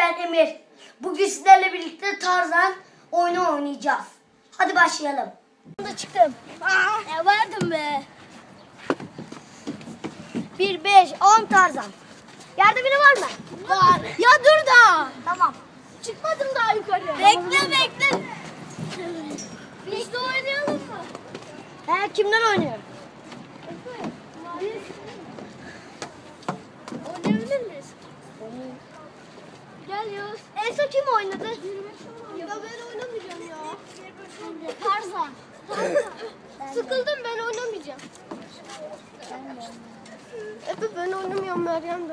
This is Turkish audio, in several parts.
ben Emir. Bugün sizlerle birlikte Tarzan oyunu oynayacağız. Hadi başlayalım. Da çıktım. Ya vardım be. 1, 5, 10 Tarzan. Yerde biri var mı? Var. Ya dur da. Tamam. Çıkmadım daha yukarı. Bekle bekle. Biz de oynayalım mı? He kimden oynuyor? Oynayabilir miyiz? Gel. En son kim oynadı? Ya ben oynamayacağım ya. Tarzan. Sıkıldım ben oynamayacağım. Evet ben oynamıyorum Meryem de.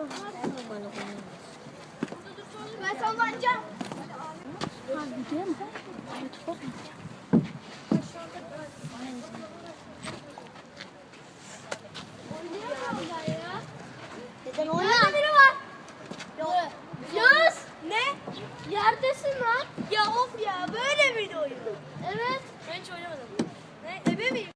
Ben sallanacağım. Neden oynar? biri var. Yok. Yağız. Ne? Yerdesin lan. Ya of ya Evet. Ben hiç oynamadım. Ne? Ebe miyim?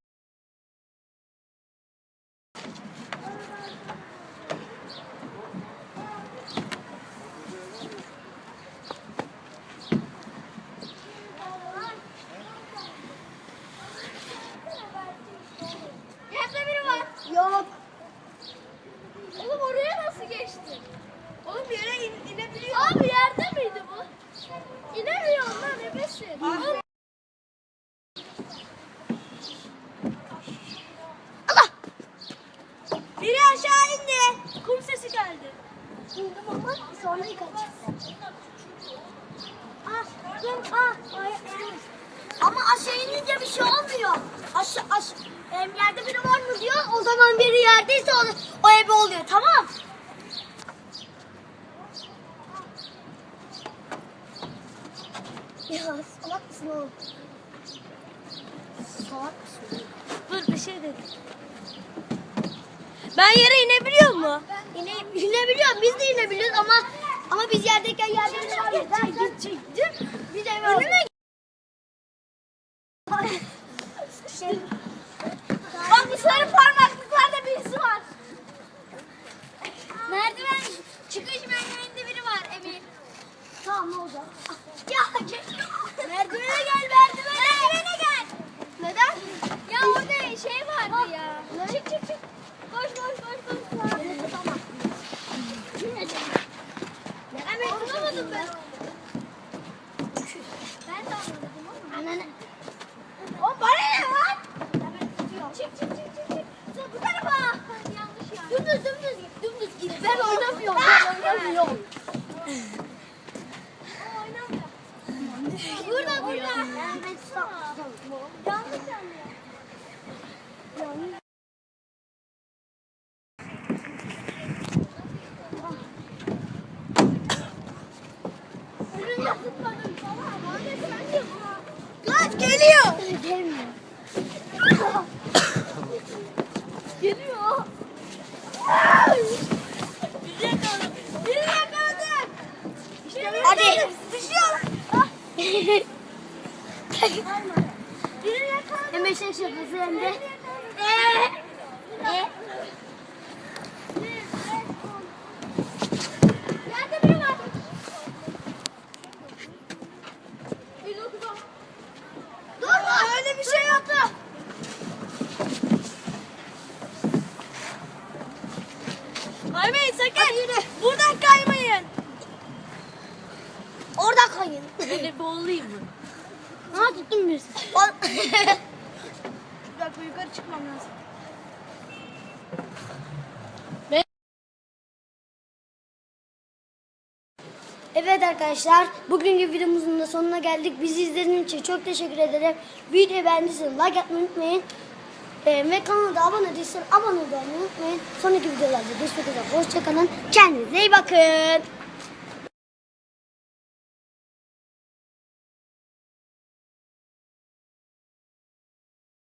Yok. Oğlum oraya nasıl geçti? Oğlum bir yere in, inebiliyor. Abi geldi. İndim ama sonra kaç. Ah, kum, ah. Ama aşağı inince bir şey olmuyor. Aşağı, aşağı, yerde biri var mı diyor. O zaman biri yerdeyse o, o ebe oluyor tamam. Ya salak mısın oğlum? Salak mısın? Dur bir şey dedim. Ben yere inebiliyor mu? İne, inebiliyor. Biz de inebiliyoruz ama ama biz yerdeyken yerde. Ben gidecektim. Biz Önüme Lan geliyor. Gelmiyor. Geliyor. Bizi yakaladı. Bizi yakaladı. İşte Hadi. Düşüyor. Birini yakaladım. Hem eşek şakası hem de. Eee. E. Yerde biri var. Dur dur. Öyle bir şey yoktu. Sakın. Buradan kaymayın. Orada kayın. Böyle boğulayım mı? Ha tuttum. Bir dakika yukarı çıkmam lazım. Evet arkadaşlar bugünkü videomuzun da sonuna geldik. Bizi izlediğiniz için çok teşekkür ederim. Videoyu beğendiyseniz like atmayı unutmayın. Ee, ve kanala da abone değilseniz abone olmayı unutmayın. Sonraki videolarda görüşmek üzere. Hoşçakalın. Kendinize iyi bakın.